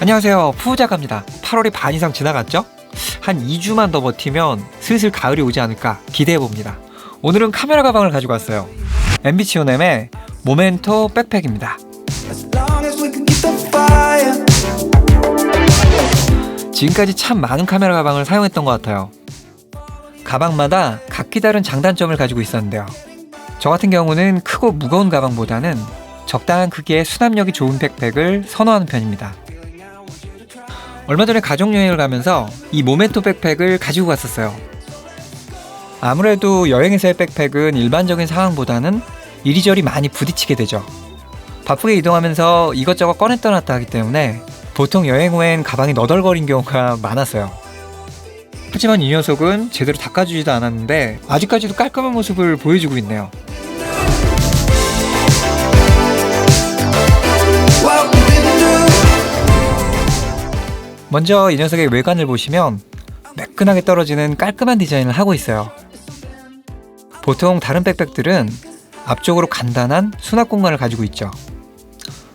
안녕하세요. 푸우작가입니다. 8월이 반 이상 지나갔죠? 한 2주만 더 버티면 슬슬 가을이 오지 않을까 기대해 봅니다. 오늘은 카메라 가방을 가지고 왔어요. 엠비치오넴의 모멘토 백팩입니다. 지금까지 참 많은 카메라 가방을 사용했던 것 같아요. 가방마다 각기 다른 장단점을 가지고 있었는데요. 저 같은 경우는 크고 무거운 가방보다는 적당한 크기의 수납력이 좋은 백팩을 선호하는 편입니다. 얼마 전에 가족여행을 가면서 이 모멘토 백팩을 가지고 갔었어요. 아무래도 여행에서의 백팩은 일반적인 상황보다는 이리저리 많이 부딪히게 되죠. 바쁘게 이동하면서 이것저것 꺼냈다 놨다 하기 때문에 보통 여행 후엔 가방이 너덜거린 경우가 많았어요. 하지만 이 녀석은 제대로 닦아주지도 않았는데 아직까지도 깔끔한 모습을 보여주고 있네요. 먼저 이 녀석의 외관을 보시면 매끈하게 떨어지는 깔끔한 디자인을 하고 있어요. 보통 다른 백팩들은 앞쪽으로 간단한 수납 공간을 가지고 있죠.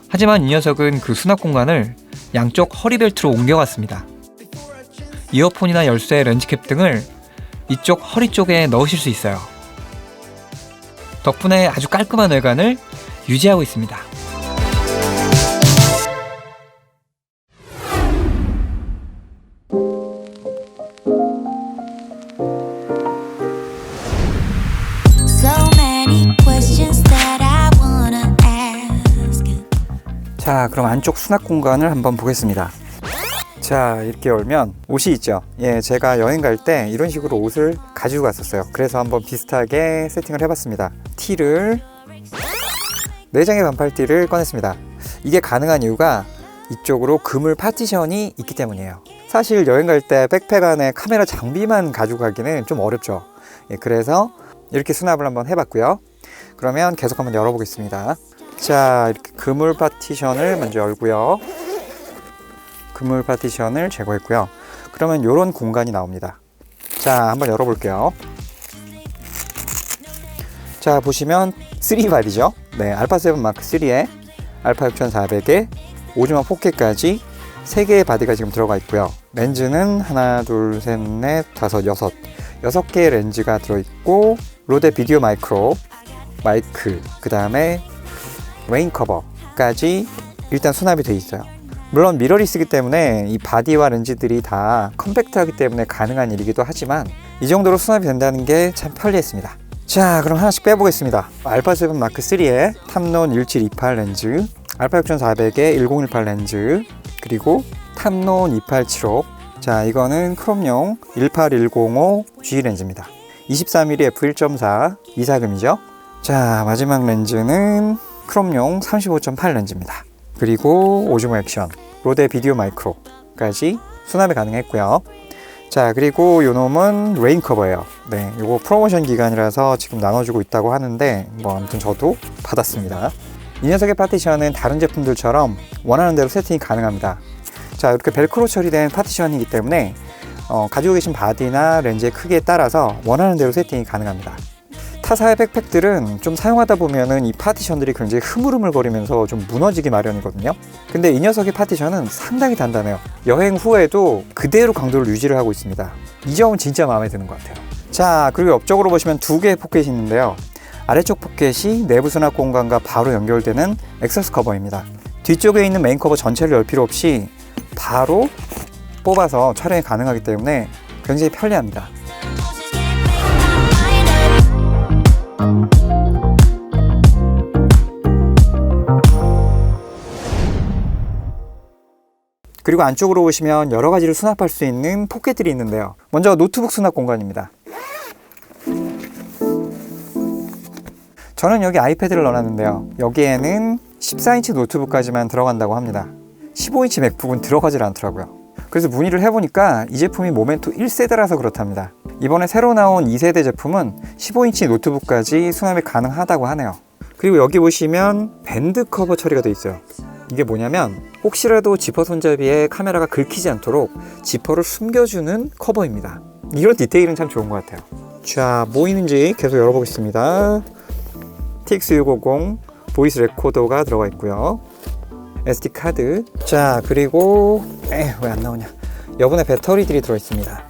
하지만 이 녀석은 그 수납 공간을 양쪽 허리벨트로 옮겨갔습니다. 이어폰이나 열쇠, 렌즈캡 등을 이쪽 허리 쪽에 넣으실 수 있어요. 덕분에 아주 깔끔한 외관을 유지하고 있습니다. 자, 그럼 안쪽 수납 공간을 한번 보겠습니다. 자, 이렇게 열면 옷이 있죠. 예, 제가 여행 갈 때 이런 식으로 옷을 가지고 갔었어요. 그래서 한번 비슷하게 세팅을 해봤습니다. 티를 네 장의 반팔티를 꺼냈습니다. 이게 가능한 이유가 이쪽으로 그물 파티션이 있기 때문이에요. 사실 여행 갈 때 백팩 안에 카메라 장비만 가지고 가기는 좀 어렵죠. 예, 그래서 이렇게 수납을 한번 해봤고요. 그러면 계속 한번 열어보겠습니다. 자, 이렇게 그물 파티션을 먼저 열고요. 그물 파티션을 제거했고요. 그러면 이런 공간이 나옵니다. 자, 한번 열어볼게요. 자, 보시면 3바디죠. 네, 알파 7 마크 3에 알파 6400에 오즈마 4K까지 3개의 바디가 지금 들어가 있고요. 렌즈는 하나, 둘, 셋, 넷, 다섯, 여섯. 여섯 개의 렌즈가 들어있고 로데 비디오 마이크로 마이크 그 다음에 레인 커버까지 일단 수납이 돼 있어요. 물론 미러리스기 때문에 이 바디와 렌즈들이 다 컴팩트하기 때문에 가능한 일이기도 하지만 이 정도로 수납이 된다는 게 참 편리했습니다. 자, 그럼 하나씩 빼보겠습니다. 알파 7 마크 3에 탐론 1728 렌즈, 알파 6400에 1018 렌즈, 그리고 탐론 2875. 자, 이거는 크롬용 18105 G 렌즈입니다. 23mm f1.4 이사금이죠. 자, 마지막 렌즈는 크롬용 35.8 렌즈입니다. 그리고 오즈모 액션, 로데 비디오 마이크로까지 수납이 가능했고요. 자, 그리고 요 놈은 레인 커버예요. 네, 요거 프로모션 기간이라서 지금 나눠주고 있다고 하는데 뭐 아무튼 저도 받았습니다. 이 녀석의 파티션은 다른 제품들처럼 원하는 대로 세팅이 가능합니다. 자, 이렇게 벨크로 처리된 파티션이기 때문에 어, 가지고 계신 바디나 렌즈의 크기에 따라서 원하는 대로 세팅이 가능합니다. 타사의 백팩들은 좀 사용하다 보면은 이 파티션들이 굉장히 흐물흐물거리면서 좀 무너지기 마련이거든요. 근데 이 녀석의 파티션은 상당히 단단해요. 여행 후에도 그대로 강도를 유지를 하고 있습니다. 이 점은 진짜 마음에 드는 것 같아요. 자, 그리고 옆쪽으로 보시면 두 개의 포켓이 있는데요. 아래쪽 포켓이 내부 수납 공간과 바로 연결되는 액세스 커버입니다. 뒤쪽에 있는 메인 커버 전체를 열 필요 없이 바로 뽑아서 촬영이 가능하기 때문에 굉장히 편리합니다. 그리고 안쪽으로 보시면 여러 가지를 수납할 수 있는 포켓들이 있는데요. 먼저 노트북 수납 공간입니다. 저는 여기 아이패드를 넣어놨는데요. 여기에는 14인치 노트북까지만 들어간다고 합니다. 15인치 맥북은 들어가질 않더라고요. 그래서 문의를 해보니까 이 제품이 모멘토 1세대라서 그렇답니다. 이번에 새로 나온 2세대 제품은 15인치 노트북까지 수납이 가능하다고 하네요. 그리고 여기 보시면 밴드 커버 처리가 되어 있어요. 이게 뭐냐면 혹시라도 지퍼 손잡이에 카메라가 긁히지 않도록 지퍼를 숨겨주는 커버입니다. 이런 디테일은 참 좋은 것 같아요. 자, 뭐 있는지 계속 열어보겠습니다. TX650 보이스 레코더가 들어가 있고요. SD 카드. 자, 그리고 에, 왜안 나오냐? 여분의 배터리들이 들어 있습니다.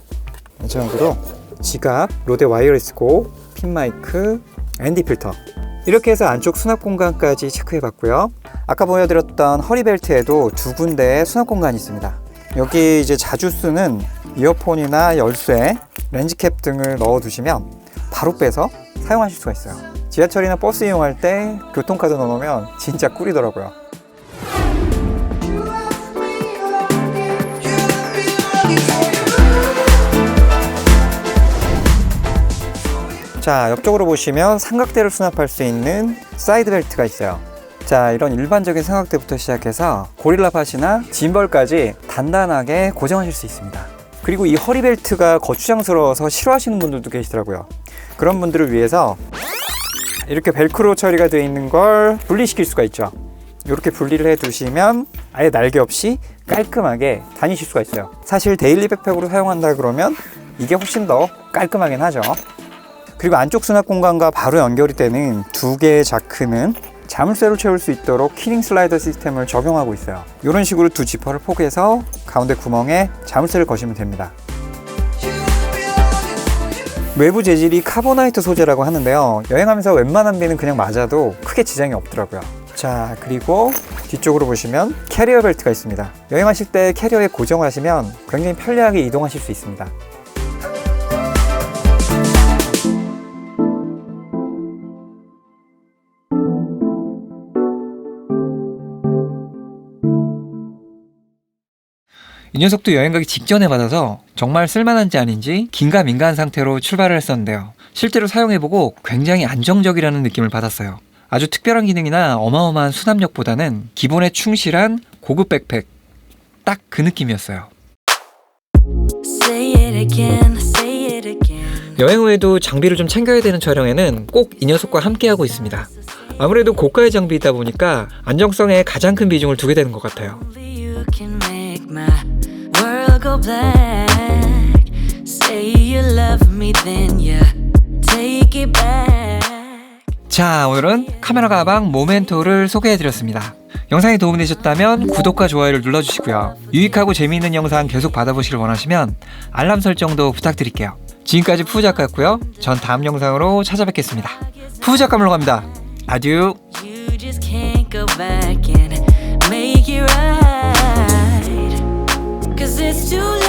마지막으로 지갑, 로데 와이어리스고, 핀 마이크, ND 필터. 이렇게 해서 안쪽 수납 공간까지 체크해 봤고요. 아까 보여드렸던 허리벨트에도 두 군데의 수납 공간이 있습니다. 여기 이제 자주 쓰는 이어폰이나 열쇠, 렌즈캡 등을 넣어 두시면 바로 빼서 사용하실 수가 있어요. 지하철이나 버스 이용할 때 교통카드 넣어 놓으면 진짜 꿀이더라고요. 자, 옆쪽으로 보시면 삼각대를 수납할 수 있는 사이드 벨트가 있어요. 자, 이런 일반적인 삼각대부터 시작해서 고릴라 팟이나 짐벌까지 단단하게 고정하실 수 있습니다. 그리고 이 허리 벨트가 거추장스러워서 싫어하시는 분들도 계시더라고요. 그런 분들을 위해서 이렇게 벨크로 처리가 되어 있는 걸 분리시킬 수가 있죠. 이렇게 분리를 해 두시면 아예 날개 없이 깔끔하게 다니실 수가 있어요. 사실 데일리 백팩으로 사용한다 그러면 이게 훨씬 더 깔끔하긴 하죠. 그리고 안쪽 수납 공간과 바로 연결이 되는 두 개의 자크는 자물쇠를 채울 수 있도록 키링 슬라이더 시스템을 적용하고 있어요. 이런 식으로 두 지퍼를 포개서 가운데 구멍에 자물쇠를 거시면 됩니다. 외부 재질이 카보나이트 소재라고 하는데요. 여행하면서 웬만한 비는 그냥 맞아도 크게 지장이 없더라고요. 자, 그리고 뒤쪽으로 보시면 캐리어 벨트가 있습니다. 여행하실 때 캐리어에 고정하시면 굉장히 편리하게 이동하실 수 있습니다. 이 녀석도 여행 가기 직전에 받아서 정말 쓸만한지 아닌지 긴가민가한 상태로 출발을 했었는데요. 실제로 사용해보고 굉장히 안정적이라는 느낌을 받았어요. 아주 특별한 기능이나 어마어마한 수납력보다는 기본에 충실한 고급 백팩. 딱 그 느낌이었어요. 여행 후에도 장비를 좀 챙겨야 되는 촬영에는 꼭 이 녀석과 함께하고 있습니다. 아무래도 고가의 장비이다 보니까 안정성에 가장 큰 비중을 두게 되는 것 같아요. Go black. Say you love me, then you take it back. 자, 오늘은 카메라 가방 모멘토를 소개해드렸습니다. 영상이 도움이 되셨다면 구독과 좋아요를 눌러주시고요. 유익하고 재미있는 영상 계속 받아보시길 원하시면 알람 설정도 부탁드릴게요. 지금까지 푸우 작가였고요. 전 다음 영상으로 찾아뵙겠습니다. 푸우 작가 물러갑니다. 아듀. too late.